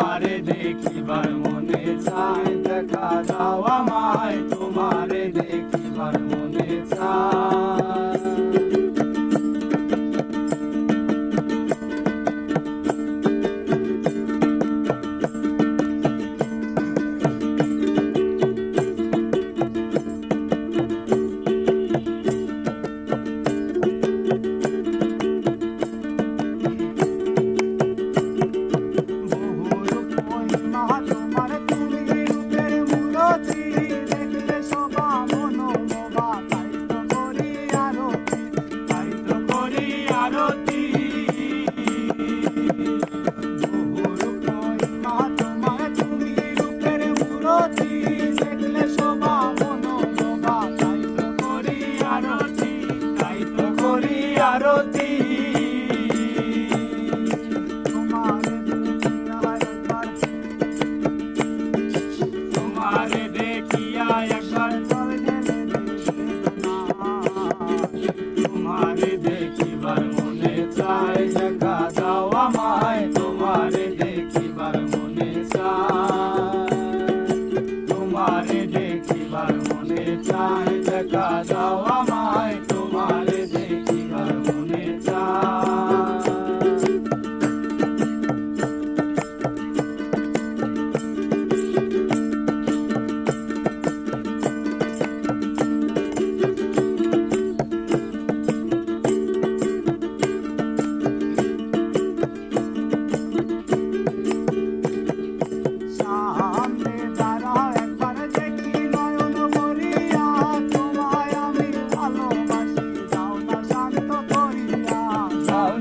আমার দেখিবার মনে চায় দেখা দাও আমায়। তো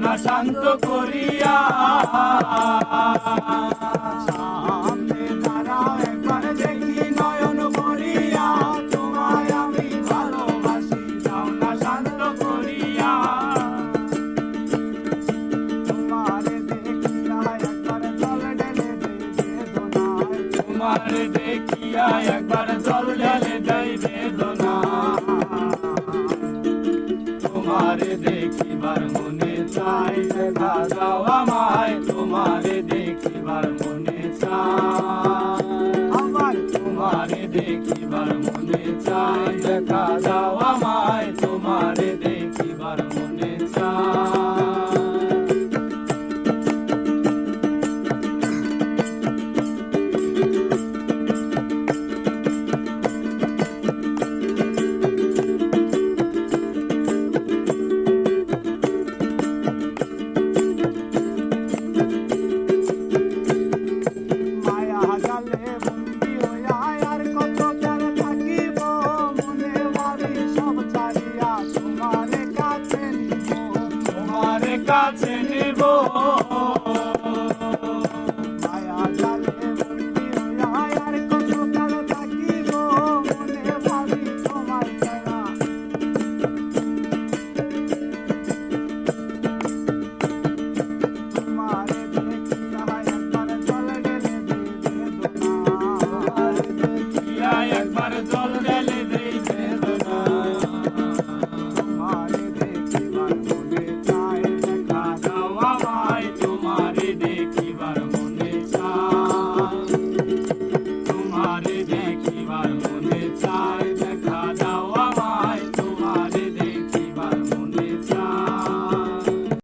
মনটা শান্ত করিয়া। সামনে তারা একবার দেখি নয়ন করিয়া তোমায় আমি ভালোবাসি মনটা শান্ত করিয়া। তোমারে দেখিয়া একবার জল ঢেলে দেয় তোমার দেখিয়া একবার জল ঢেলে দেয় তোমারে দেখিবার মনে চাই। দেখা দাও আমায় তোমারে দেখিবার মনে চাই। আমার তোমারে দেখিবার মনে চাই। দেখা দাও Haride kivar mu